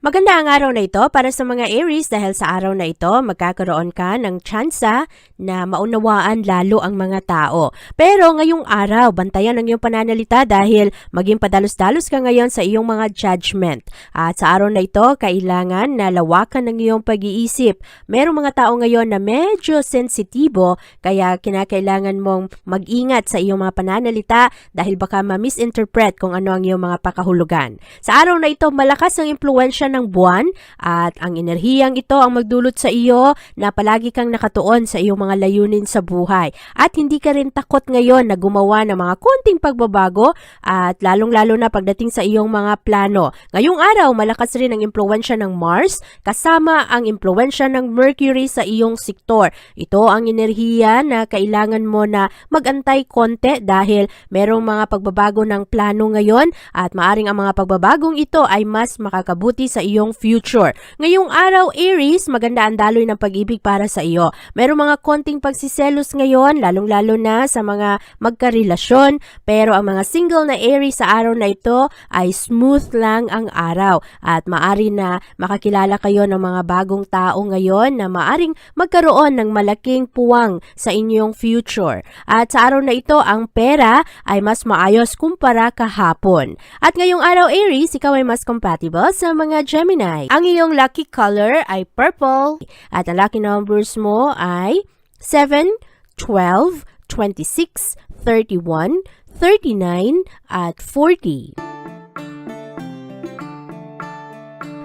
Maganda ang araw na ito para sa mga Aries dahil sa araw na ito magkakaroon ka ng tsansa na maunawaan lalo ang mga tao. Pero ngayong araw, bantayan ang iyong pananalita dahil maging padalos-dalos ka ngayon sa iyong mga judgment. At sa araw na ito, kailangan na lawakan ng iyong pag-iisip. Merong mga tao ngayon na medyo sensitibo kaya kinakailangan mong mag-ingat sa iyong mga pananalita dahil baka ma-misinterpret kung ano ang iyong mga pakahulugan. Sa araw na ito, malakas ang impluensya ng buwan at ang enerhiyang ito ang magdulot sa iyo na palagi kang nakatuon sa iyong mga layunin sa buhay. At hindi ka rin takot ngayon na gumawa ng mga konting pagbabago at lalong-lalo na pagdating sa iyong mga plano. Ngayong araw, malakas rin ang impluensya ng Mars kasama ang impluensya ng Mercury sa iyong sektor. Ito ang enerhiya na kailangan mo na magantay konti dahil merong mga pagbabago ng plano ngayon at maaring ang mga pagbabagong ito ay mas makakabuti sa iyong future. Ngayong araw, Aries, maganda ang daloy ng pag-ibig para sa iyo. Merong mga konting pagsiselos ngayon, lalong-lalo na sa mga magkarelasyon, pero ang mga single na Aries sa araw na ito ay smooth lang ang araw at maari na makakilala kayo ng mga bagong tao ngayon na maaring magkaroon ng malaking puwang sa inyong future. At sa araw na ito, ang pera ay mas maayos kumpara kahapon. At ngayong araw, Aries, ikaw ay mas compatible sa mga Gemini. Ang iyong lucky color ay purple at ang lucky numbers mo ay 7, 12, 26, 31, 39, at 40.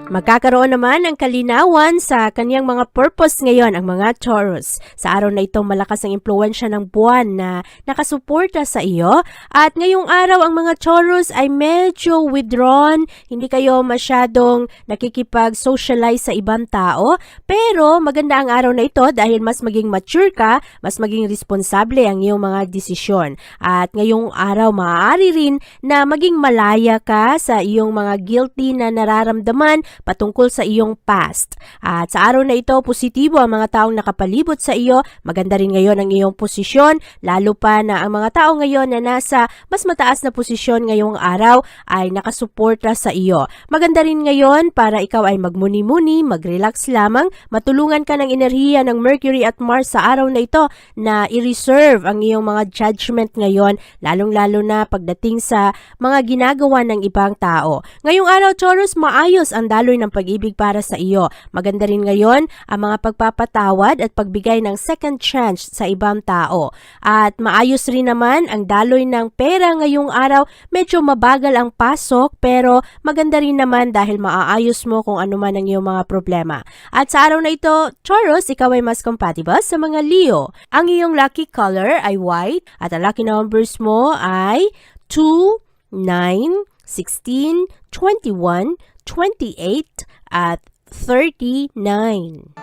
Magkakaroon naman ng kalinawan sa kanyang mga purpose ngayon ang mga Taurus. Sa araw na ito, malakas ang impluensya ng buwan na nakasuporta sa iyo. At ngayong araw, ang mga Taurus ay medyo withdrawn. Hindi kayo masyadong nakikipag-socialize sa ibang tao. Pero maganda ang araw na ito dahil mas maging mature ka, mas maging responsable ang iyong mga desisyon. At ngayong araw, maaari rin na maging malaya ka sa iyong mga guilty na nararamdaman patungkol sa iyong past. At sa araw na ito, positibo ang mga taong nakapalibot sa iyo. Maganda rin ngayon ang iyong posisyon, lalo pa na ang mga tao ngayon na nasa mas mataas na posisyon ngayong araw ay nakasuporta sa iyo. Maganda rin ngayon para ikaw ay magmuni-muni, mag-relax lamang, matulungan ka ng enerhiya ng Mercury at Mars sa araw na ito na i-reserve ang iyong mga judgment ngayon, lalong-lalo na pagdating sa mga ginagawa ng ibang tao. Ngayong araw, Taurus, maayos ang daloy ng pag-ibig para sa iyo. Maganda rin ngayon ang mga pagpapatawad at pagbigay ng second chance sa ibang tao. At maayos rin naman ang daloy ng pera ngayong araw. Medyo mabagal ang pasok pero maganda rin naman dahil maaayos mo kung ano man ang iyong mga problema. At sa araw na ito, Taurus, ikaw ay mas compatible sa mga Leo. Ang iyong lucky color ay white at ang lucky numbers mo ay 2, 9, 16, 21, 28 at 39.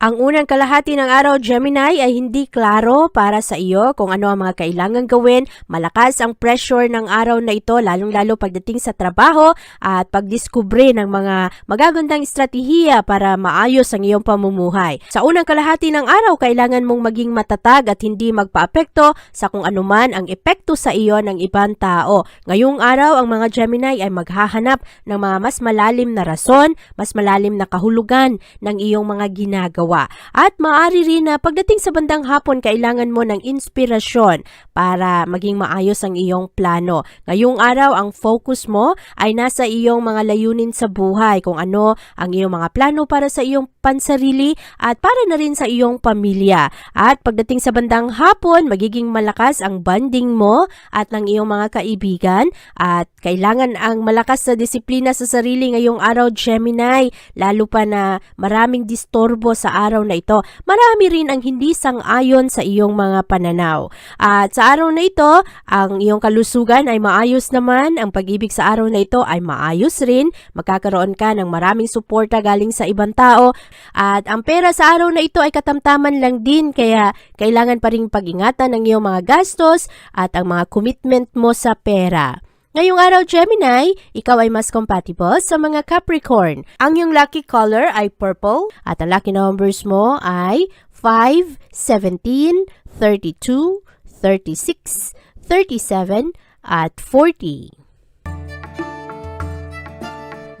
Ang unang kalahati ng araw, Gemini, ay hindi klaro para sa iyo kung ano ang mga kailangan gawin. Malakas ang pressure ng araw na ito, lalong-lalo pagdating sa trabaho at pagdiskubre ng mga magagandang estratehiya para maayos ang iyong pamumuhay. Sa unang kalahati ng araw, kailangan mong maging matatag at hindi magpaapekto sa kung anuman ang epekto sa iyo ng ibang tao. Ngayong araw, ang mga Gemini ay maghahanap ng mga mas malalim na rason, mas malalim na kahulugan ng iyong mga ginagawa magawa. At maaari rin na pagdating sa bandang hapon, kailangan mo ng inspirasyon para maging maayos ang iyong plano. Ngayong araw, ang focus mo ay nasa iyong mga layunin sa buhay, kung ano ang iyong mga plano para sa iyong pansarili at para na rin sa iyong pamilya. At pagdating sa bandang hapon, magiging malakas ang bonding mo at ng iyong mga kaibigan at kailangan ang malakas na disiplina sa sarili ngayong araw, Gemini, lalo pa na maraming distorbo sa araw na ito. Marami rin ang hindi sang-ayon sa iyong mga pananaw. At sa araw na ito, ang iyong kalusugan ay maayos naman, ang pag-ibig sa araw na ito ay maayos rin, magkakaroon ka ng maraming suporta galing sa ibang tao, at ang pera sa araw na ito ay katamtaman lang din, kaya kailangan pa rin pag-ingatan ang iyong mga gastos at ang mga commitment mo sa pera. Ngayong araw, Gemini, ikaw ay mas compatible sa mga Capricorn. Ang iyong lucky color ay purple at ang lucky numbers mo ay 5, 17, 32, 36, 37, at 40.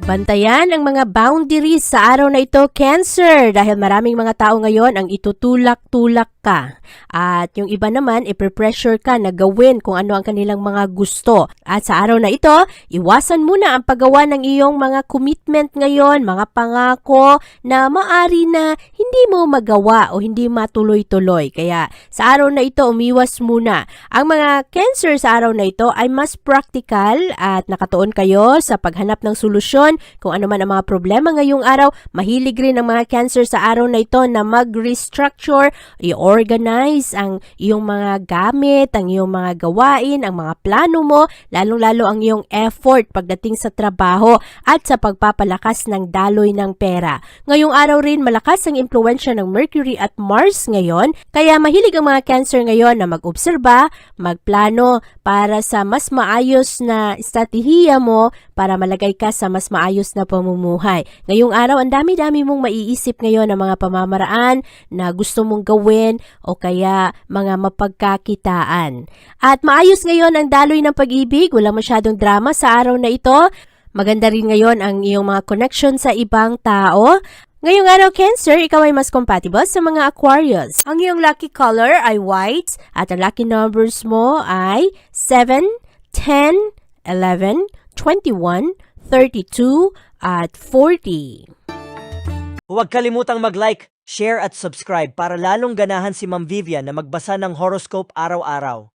Bantayan ang mga boundaries sa araw na ito, Cancer, dahil maraming mga tao ngayon ang itutulak-tulak ka. At yung iba naman, ipe-pressure ka na gawin kung ano ang kanilang mga gusto. At sa araw na ito, iwasan muna ang paggawa ng iyong mga commitment ngayon, mga pangako na maari na hindi mo magawa o hindi matuloy-tuloy. Kaya sa araw na ito, umiwas muna. Ang mga Cancer sa araw na ito ay mas practical at nakatuon kayo sa paghanap ng solusyon kung ano man ang mga problema ngayong araw. Mahilig rin ang mga Cancer sa araw na ito na mag-restructure, i-organize ang iyong mga gamit, ang iyong mga gawain, ang mga plano mo, lalong-lalo ang iyong effort pagdating sa trabaho at sa pagpapalakas ng daloy ng pera. Ngayong araw rin malakas ang impluensya ng Mercury at Mars ngayon, kaya mahilig ang mga Cancer ngayon na mag-obserba, magplano para sa mas maayos na estratehiya mo para malagay ka sa mas maayos na pamumuhay. Ngayong araw, ang dami-dami mong maiisip ngayon ng mga pamamaraan na gusto mong gawin o kaya mga mapagkakitaan. At maayos ngayon ang daloy ng pag-ibig, wala masyadong drama sa araw na ito. Maganda rin ngayon ang iyong mga connection sa ibang tao. Ngayong araw, Cancer, ikaw ay mas compatible sa mga Aquarius. Ang iyong lucky color ay white at ang lucky numbers mo ay 7, 10, 11, 21, 32, at 40. Huwag kalimutang mag-like, share at subscribe para lalong ganahan si Ma'am Vivian na magbasa ng horoscope araw-araw.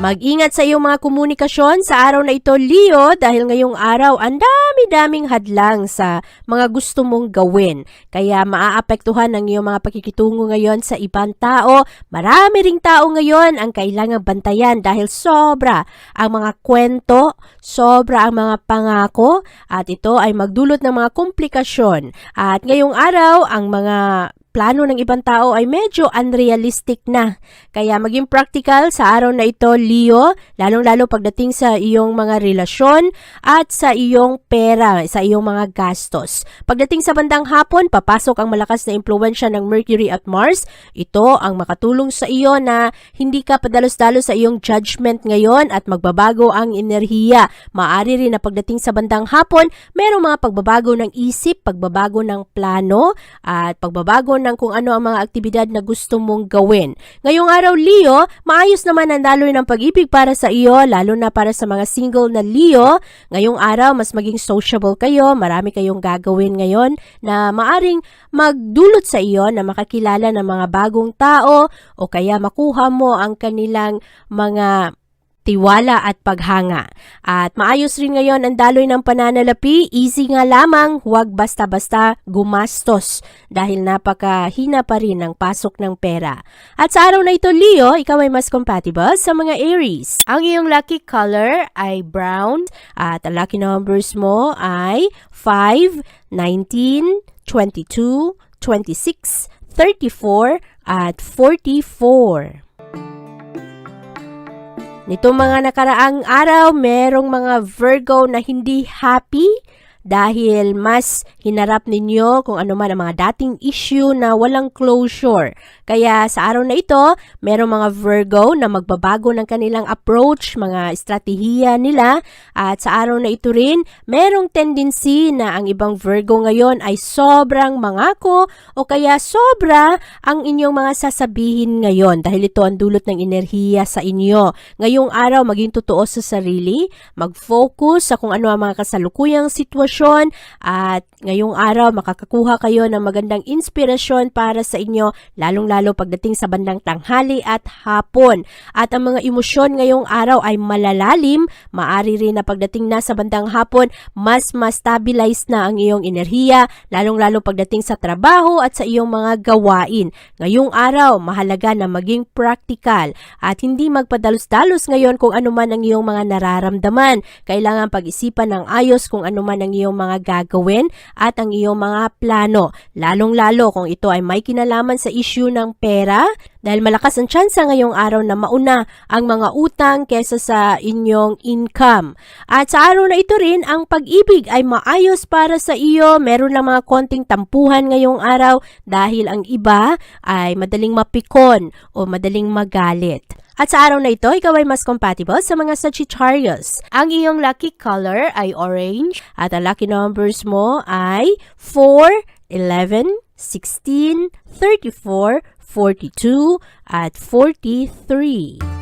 Mag-ingat sa iyong mga komunikasyon sa araw na ito, Leo, dahil ngayong araw ang dami-daming hadlang sa mga gusto mong gawin. Kaya maaapektuhan ang iyong mga pakikitungo ngayon sa ibang tao. Marami ring tao ngayon ang kailangang bantayan dahil sobra ang mga kwento, sobra ang mga pangako, at ito ay magdulot ng mga komplikasyon. At ngayong araw, ang mga plano ng ibang tao ay medyo unrealistic na. Kaya maging practical sa araw na ito, Leo, lalong-lalo pagdating sa iyong mga relasyon at sa iyong pera, sa iyong mga gastos. Pagdating sa bandang hapon, papasok ang malakas na impluensya ng Mercury at Mars. Ito ang makatulong sa iyo na hindi ka padalos-dalos sa iyong judgment ngayon at magbabago ang enerhiya. Maari rin na pagdating sa bandang hapon, merong mga pagbabago ng isip, pagbabago ng plano, at pagbabago ng kung ano ang mga aktibidad na gusto mong gawin. Ngayong araw, Leo, maayos naman ang daloy ng pag-ibig para sa iyo, lalo na para sa mga single na Leo. Ngayong araw, mas maging sociable kayo, marami kayong gagawin ngayon na maaring magdulot sa iyo na makakilala ng mga bagong tao o kaya makuha mo ang kanilang mga tiwala at paghanga. At maayos rin ngayon ang daloy ng pananalapi, easy nga lamang, huwag basta-basta gumastos dahil napakahina pa rin ang pasok ng pera. At sa araw na ito, Leo, ikaw ay mas compatible sa mga Aries. Ang iyong lucky color ay brown at ang lucky numbers mo ay 5, 19, 22, 26, 34, at 44. Nitong mga nakaraang araw, merong mga Virgo na hindi happy dahil mas hinarap ninyo kung ano man ang mga dating issue na walang closure. Kaya sa araw na ito, merong mga Virgo na magbabago ng kanilang approach, mga estratehiya nila at sa araw na ito rin, merong tendency na ang ibang Virgo ngayon ay sobrang mangako o kaya sobra ang inyong mga sasabihin ngayon dahil ito ang dulot ng enerhiya sa inyo. Ngayong araw, maging totoo sa sarili, mag-focus sa kung ano ang mga kasalukuyang sitwasyon at ngayong araw makakakuha kayo ng magandang inspirasyon para sa inyo lalong-lalo pagdating sa bandang tanghali at hapon. At ang mga emosyon ngayong araw ay malalalim, maari rin na pagdating na sa bandang hapon, mas ma-stabilize na ang iyong enerhiya, lalong-lalo pagdating sa trabaho at sa iyong mga gawain. Ngayong araw, mahalaga na maging practical at hindi magpadalos-dalos ngayon kung ano man ang iyong mga nararamdaman. Kailangan pag-isipan ng ayos kung ano man ang iyong mga gagawin at ang iyong mga plano. Lalong-lalo kung ito ay may kinalaman sa issue ng pera dahil malakas ang tsansa ngayong araw na mauna ang mga utang kesa sa inyong income. At sa araw na ito rin, ang pag-ibig ay maayos para sa iyo. Meron lang mga konting tampuhan ngayong araw dahil ang iba ay madaling mapikon o madaling magalit. At sa araw na ito, ikaw ay mas compatible sa mga Sagittarius. Ang iyong lucky color ay orange at ang lucky numbers mo ay 4, 11, 16, 34, 42, at 43.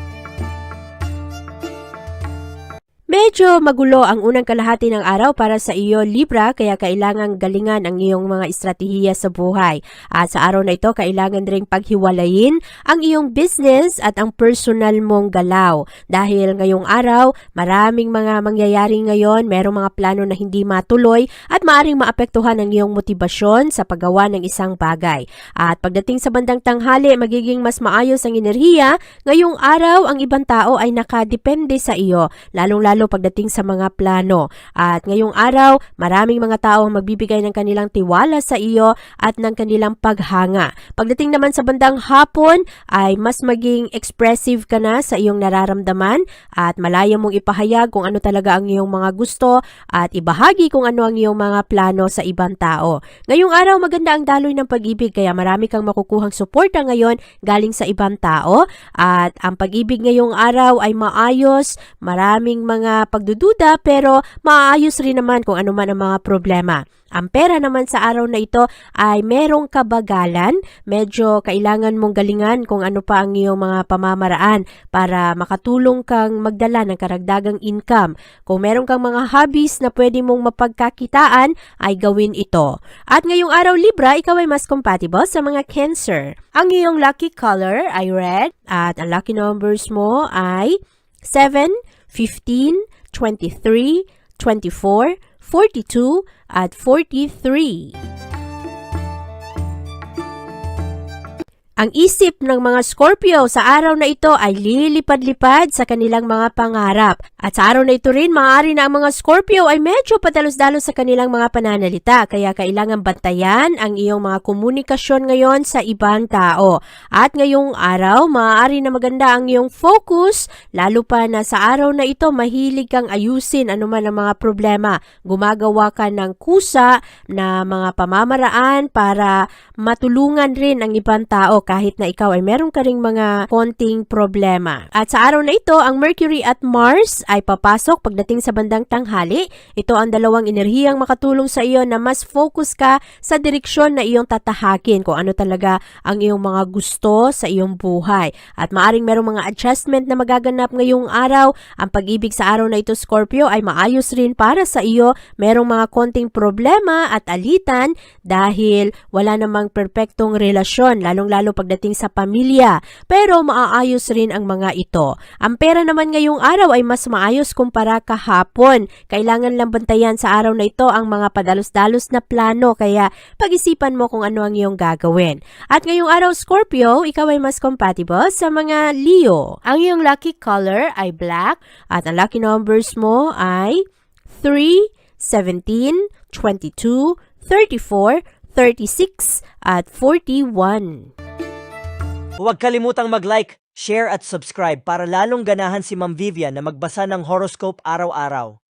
Medyo magulo ang unang kalahati ng araw para sa iyo Libra kaya kailangan galingan ang iyong mga estratehiya sa buhay. At sa araw na ito kailangan ring paghiwalayin ang iyong business at ang personal mong galaw. Dahil ngayong araw maraming mga mangyayari ngayon, merong mga plano na hindi matuloy at maaring maapektuhan ang iyong motibasyon sa paggawa ng isang bagay. At pagdating sa bandang tanghali magiging mas maayos ang enerhiya, ngayong araw ang ibang tao ay nakadepende sa iyo, lalong-lalo lalo pagdating sa mga plano. At ngayong araw, maraming mga tao ang magbibigay ng kanilang tiwala sa iyo at ng kanilang paghanga. Pagdating naman sa bandang hapon, ay mas maging expressive ka na sa iyong nararamdaman at malaya mong ipahayag kung ano talaga ang iyong mga gusto at ibahagi kung ano ang iyong mga plano sa ibang tao. Ngayong araw, maganda ang daloy ng pag-ibig kaya marami kang makukuhang suporta ngayon galing sa ibang tao at ang pag-ibig ngayong araw ay maayos, maraming mga pagdududa pero maayos rin naman kung ano man ang mga problema. Ang pera naman sa araw na ito ay merong kabagalan, medyo kailangan mong galingan kung ano pa ang iyong mga pamamaraan para makatulong kang magdala ng karagdagang income. Kung meron kang mga hobbies na pwede mong mapagkakitaan, ay gawin ito. At ngayong araw Libra, ikaw ay mas compatible sa mga Cancer. Ang iyong lucky color ay red at ang lucky numbers mo ay 7, 15, 23, 24, 42, at 43. Ang isip ng mga Scorpio sa araw na ito ay lilipad-lipad sa kanilang mga pangarap. At sa araw na ito rin, maaari na ang mga Scorpio ay medyo padalos-dalos sa kanilang mga pananalita. Kaya kailangan bantayan ang iyong mga komunikasyon ngayon sa ibang tao. At ngayong araw, maaari na maganda ang iyong focus, lalo pa na sa araw na ito, mahilig kang ayusin anuman ang mga problema. Gumagawa ka ng kusa na mga pamamaraan para matulungan rin ang ibang tao kahit na ikaw ay meron ka ring mga konting problema. At sa araw na ito, ang Mercury at Mars ay papasok pagdating sa bandang tanghali. Ito ang dalawang enerhiyang makatulong sa iyo na mas focus ka sa direksyon na iyong tatahakin kung ano talaga ang iyong mga gusto sa iyong buhay. At maaring merong mga adjustment na magaganap ngayong araw. Ang pag-ibig sa araw na ito, Scorpio, ay maayos rin para sa iyo. Merong mga konting problema at alitan dahil wala namang perpektong relasyon, lalong-lalo pagdating sa pamilya. Pero maaayos rin ang mga ito. Ang pera naman ngayong araw ay mas maayos kumpara kahapon. Kailangan lang bantayan sa araw na ito ang mga padalos-dalos na plano kaya pag-isipan mo kung ano ang iyong gagawin. At ngayong araw Scorpio, ikaw ay mas compatible sa mga Leo. Ang iyong lucky color ay black at ang lucky numbers mo ay 3, 17, 22, 34, 36 at 41. Huwag kalimutang mag-like, share at subscribe para lalong ganahan si Ma'am Vivian na magbasa ng horoscope araw-araw.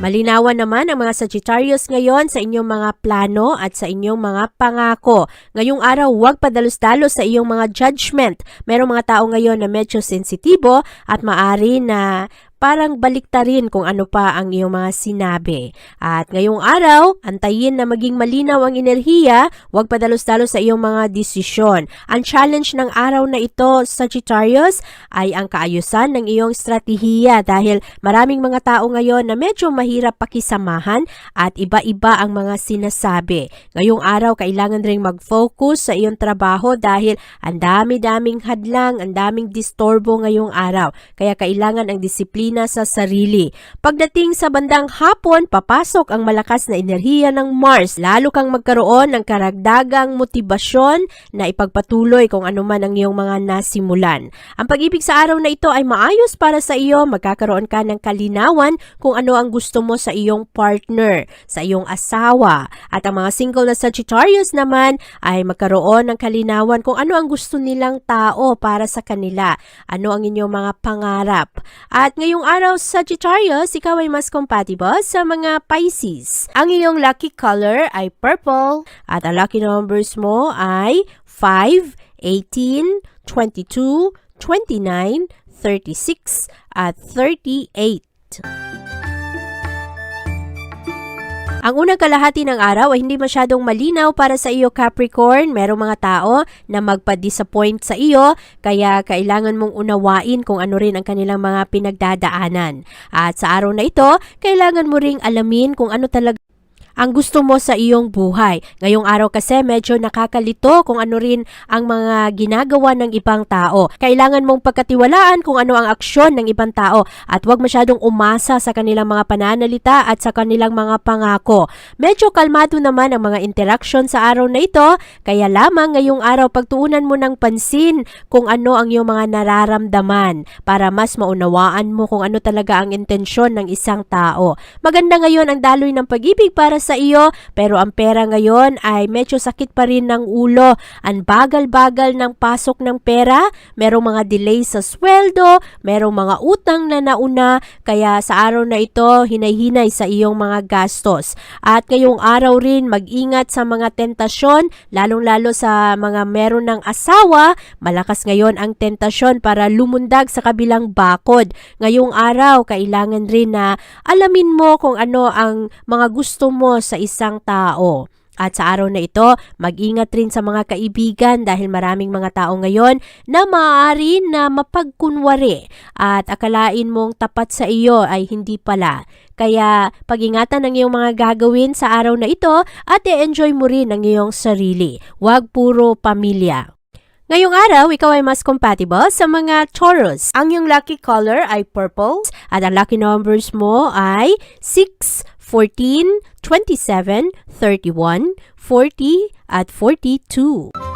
Malinawan naman ang mga Sagittarius ngayon sa inyong mga plano at sa inyong mga pangako. Ngayong araw, huwag padalos-dalos sa iyong mga judgment. Merong mga tao ngayon na medyo sensitibo at maari na parang baliktarin kung ano pa ang iyong mga sinabi. At ngayong araw, antayin na maging malinaw ang enerhiya, huwag padalos-dalos sa iyong mga desisyon. Ang challenge ng araw na ito, Sagittarius, ay ang kaayusan ng iyong strategiya dahil maraming mga tao ngayon na medyo mahirap pakisamahan at iba-iba ang mga sinasabi. Ngayong araw, kailangan ring mag-focus sa iyong trabaho dahil ang dami-daming hadlang, ang daming disturbo ngayong araw. Kaya kailangan ang disiplina sa sarili. Pagdating sa bandang hapon, papasok ang malakas na enerhiya ng Mars. Lalo kang magkaroon ng karagdagang motibasyon na ipagpatuloy kung ano man ang iyong mga nasimulan. Ang pag-ibig sa araw na ito ay maayos para sa iyo. Magkakaroon ka ng kalinawan kung ano ang gusto mo sa iyong partner, sa iyong asawa. At ang mga single na Sagittarius naman ay magkaroon ng kalinawan kung ano ang gusto nilang tao para sa kanila. Ano ang inyong mga pangarap. At ngayong araw Sagittarius, ikaw ay mas compatible sa mga Pisces. Ang iyong lucky color ay purple at ang lucky numbers mo ay 5, 18, 22, 29, 36 at 38. Ang unang kalahati ng araw ay hindi masyadong malinaw para sa iyo Capricorn. Merong mga tao na magpa-disappoint sa iyo kaya kailangan mong unawain kung ano rin ang kanilang mga pinagdadaanan. At sa araw na ito, kailangan mo ring alamin kung ano talaga ang gusto mo sa iyong buhay. Ngayong araw kasi medyo nakakalito kung ano rin ang mga ginagawa ng ibang tao. Kailangan mong pagkatiwalaan kung ano ang aksyon ng ibang tao at huwag masyadong umasa sa kanilang mga pananalita at sa kanilang mga pangako. Medyo kalmado naman ang mga interaction sa araw na ito, kaya lamang ngayong araw pagtuunan mo ng pansin kung ano ang iyong mga nararamdaman para mas maunawaan mo kung ano talaga ang intensyon ng isang tao. Maganda ngayon ang daloy ng pag-ibig para sa iyo pero ang pera ngayon ay medyo sakit pa rin ng ulo. Ang bagal-bagal ng pasok ng pera, merong mga delay sa sweldo, merong mga utang na nauna, kaya sa araw na ito hinay-hinay sa iyong mga gastos. At ngayong araw rin mag-ingat sa mga tentasyon, lalong-lalo sa mga meron ng asawa, malakas ngayon ang tentasyon para lumundag sa kabilang bakod. Ngayong araw, kailangan rin na alamin mo kung ano ang mga gusto mo sa isang tao. At sa araw na ito, mag-ingat rin sa mga kaibigan dahil maraming mga tao ngayon na maaari na mapagkunwari at akalain mong tapat sa iyo ay hindi pala. Kaya pag-ingatan ang iyong mga gagawin sa araw na ito at i-enjoy mo rin ang iyong sarili. Huwag puro pamilya. Ngayong araw, ikaw ay mas compatible sa mga Taurus. Ang iyong lucky color ay purple at ang lucky numbers mo ay 6, 14, 27, 31, 40 at 42.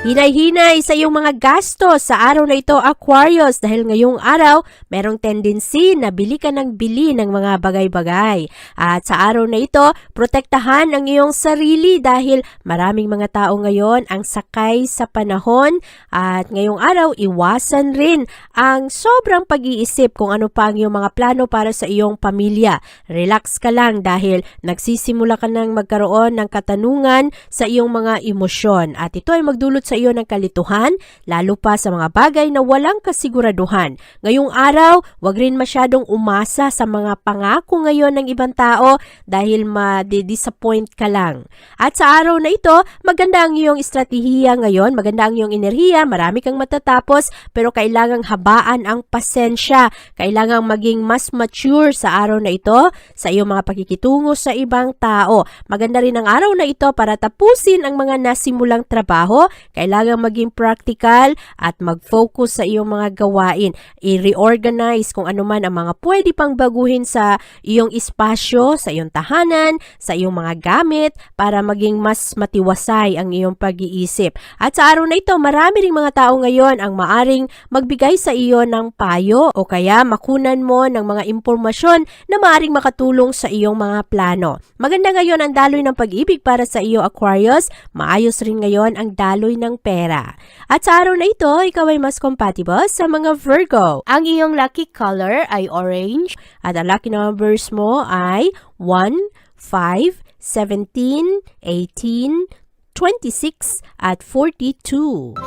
Hinay-hinay sa iyong mga gastos sa araw na ito, Aquarius, dahil ngayong araw, merong tendency na bili ka ng bili ng mga bagay-bagay. At sa araw na ito, protektahan ang iyong sarili dahil maraming mga tao ngayon ang sakay sa panahon at ngayong araw, iwasan rin ang sobrang pag-iisip kung ano pa ang iyong mga plano para sa iyong pamilya. Relax ka lang dahil nagsisimula ka nang magkaroon ng katanungan sa iyong mga emosyon at ito ay magdulot sa iyo ng kalituhan, lalo pa sa mga bagay na walang kasiguraduhan. Ngayong araw, wag rin masyadong umasa sa mga pangako ngayon ng ibang tao dahil ma-disappoint ka lang. At sa araw na ito, maganda ang iyong estratehiya ngayon, maganda ang iyong enerhiya, marami kang matatapos, pero kailangang habaan ang pasensya. Kailangang maging mas mature sa araw na ito sa iyong mga pakikitungo sa ibang tao. Maganda rin ang araw na ito para tapusin ang mga nasimulang trabaho, kailangan maging practical at mag-focus sa iyong mga gawain. I-reorganize kung ano man ang mga pwede pang baguhin sa iyong espasyo, sa iyong tahanan, sa iyong mga gamit para maging mas matiwasay ang iyong pag-iisip. At sa araw na ito, marami ring mga tao ngayon ang maaring magbigay sa iyo ng payo o kaya makunan mo ng mga impormasyon na maaring makatulong sa iyong mga plano. Maganda ngayon ang daloy ng pag-ibig para sa iyo Aquarius. Maayos rin ngayon ang daloy ng ng pera. At sa araw na ito, ikaw ay mas compatible sa mga Virgo. Ang iyong lucky color ay orange at ang lucky numbers mo ay 1, 5, 17, 18, 26 at 42.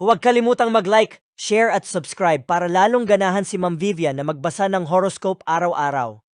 Huwag kalimutang mag-like, share at subscribe para lalong ganahan si Ma'am Vivian na magbasa ng horoscope araw-araw.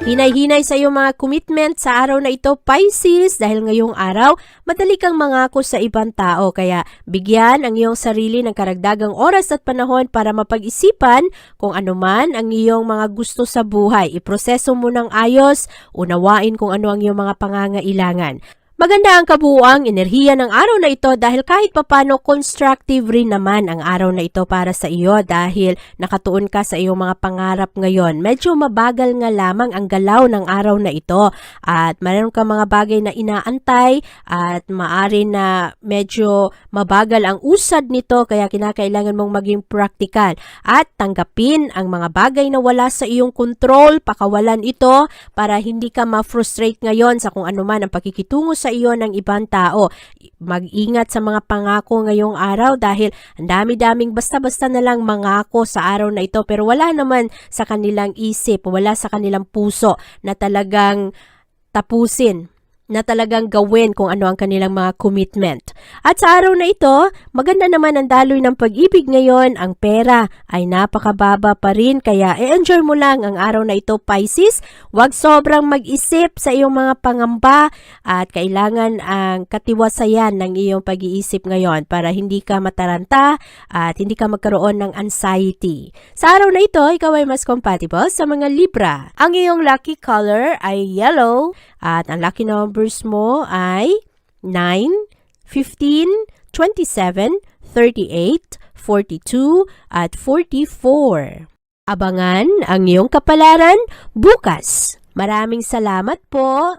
Hinay-hinay sa iyong mga commitment sa araw na ito, Pisces, dahil ngayong araw, madali kang mangako sa ibang tao. Kaya bigyan ang iyong sarili ng karagdagang oras at panahon para mapag-isipan kung ano man ang iyong mga gusto sa buhay. Iproseso mo ng ayos, unawain kung ano ang iyong mga pangangailangan. Maganda ang kabuuang enerhiya ng araw na ito dahil kahit papano constructive rin naman ang araw na ito para sa iyo dahil nakatuon ka sa iyong mga pangarap ngayon. Medyo mabagal nga lamang ang galaw ng araw na ito at mayroon ka mga bagay na inaantay at maari na medyo mabagal ang usad nito kaya kinakailangan mong maging practical at tanggapin ang mga bagay na wala sa iyong control, pakawalan ito para hindi ka ma-frustrate ngayon sa kung ano man ang pakikitungo sa iyo ng ibang tao. Mag-ingat sa mga pangako ngayong araw dahil ang dami-daming basta-basta na lang mangako sa araw na ito pero wala naman sa kanilang isip, wala sa kanilang puso na talagang tapusin na talagang gawin kung ano ang kanilang mga commitment. At sa araw na ito, maganda naman ang daloy ng pag-ibig ngayon. Ang pera ay napakababa pa rin kaya i-enjoy mo lang ang araw na ito, Pisces. Huwag sobrang mag-isip sa iyong mga pangamba at kailangan ang katiwasayan ng iyong pag-iisip ngayon para hindi ka mataranta at hindi ka magkaroon ng anxiety. Sa araw na ito, ikaw ay mas compatible sa mga Libra. Ang iyong lucky color ay yellow at ang lucky numbers mo ay 9, 15, 27, 38, 42, at 44. Abangan ang iyong kapalaran bukas. Maraming salamat po.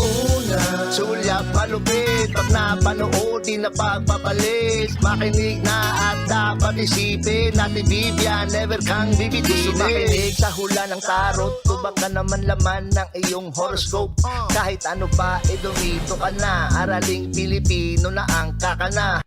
sulyap malupit Pag napanood, di na pagpapalit Makinig na at dapat isipin Ate Vivian, never kang bibitinin. Makinig sa hula ng tarot Tubak ka naman laman ng iyong horoscope. Kahit ano pa, eh dumito ka na. Araling Pilipino na ang kakana